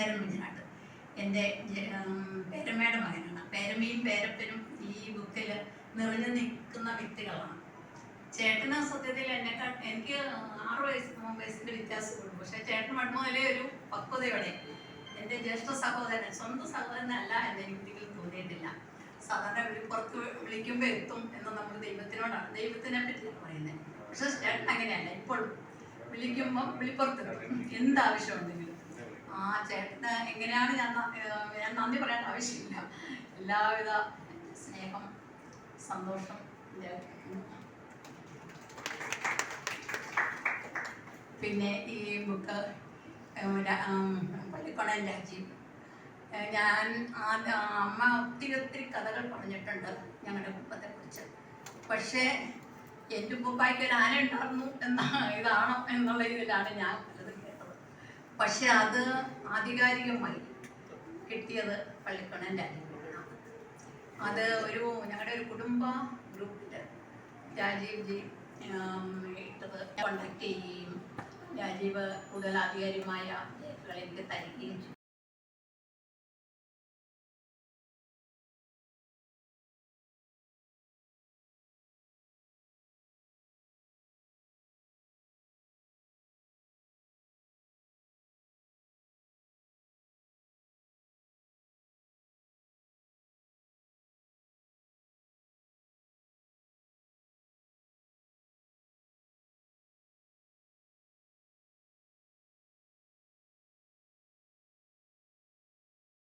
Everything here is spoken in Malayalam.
ശശിധരൻ കുഞ്ഞനാട്ട്. എന്റെ പേരമ്മയുടെ മകനാണ്. പേരമ്മയും പേരപ്പനും ഈ ബുക്കിൽ നിറഞ്ഞു നിൽക്കുന്ന വ്യക്തികളാണ്. ചേട്ടന് സത്യത്തിൽ എന്നെക്കാൾ എനിക്ക് ആറ് വയസ്സ് വയസ്സിന്റെ വ്യത്യാസമുള്ളൂ പക്ഷെ ചേട്ടൻ പണ്ട് മുതലേ ഒരു പക്വതയോടെ എന്റെ ജ്യേഷ്ഠ സഹോദരൻ സ്വന്തം സഹോദരനല്ല എന്ന് എനിക്ക് ഒരിക്കലും തോന്നിയിട്ടില്ല. സാധാരണ ഒരു പുറത്ത് വിളിക്കുമ്പോൾ എത്തും എന്ന് നമ്മൾ ദൈവത്തിനോടാണ്. ദൈവത്തിനെ പറ്റിയാണ് പറയുന്നത്. പക്ഷെ ചേട്ടൻ അങ്ങനെയല്ല. ഇപ്പോഴും വിളിക്കുമ്പോൾ വെളിപ്പുറത്ത് എത്തും എന്താവശ്യമുണ്ടെങ്കിലും. ആ ചേട്ടന് എങ്ങനെയാണ് ഞാൻ ഞാൻ നന്ദി പറയേണ്ട ആവശ്യമില്ല. എല്ലാവിധ സ്നേഹം സന്തോഷം. പിന്നെ ഈ ബുക്ക് പള്ളിക്കോണൻ രാജീവ്. ഞാൻ അമ്മ ഒത്തിരി ഒത്തിരി കഥകൾ പറഞ്ഞിട്ടുണ്ട് ഞങ്ങളുടെ കുടുംബത്തെക്കുറിച്ച്. പക്ഷേ എന്റെ ഉപ്പായ്ക്ക് ഒരു ആന ഉണ്ടായിരുന്നു എന്ന ഇതാണോ എന്നുള്ള ഇതിലാണ് ഞാൻ പക്ഷെ അത് ആധികാരികമായി കിട്ടിയത് പള്ളിക്കണന്റെ അത് ഒരു ഞങ്ങളുടെ ഒരു കുടുംബ ഗ്രൂപ്പിൽ രാജീവ് ജി ഇട്ടത് കോണ്ടാക്ട് ചെയ്യുകയും രാജീവ് കൂടുതൽ ആധികാരികമായ രേഖകൾ എനിക്ക് തരികയും ചെയ്തു.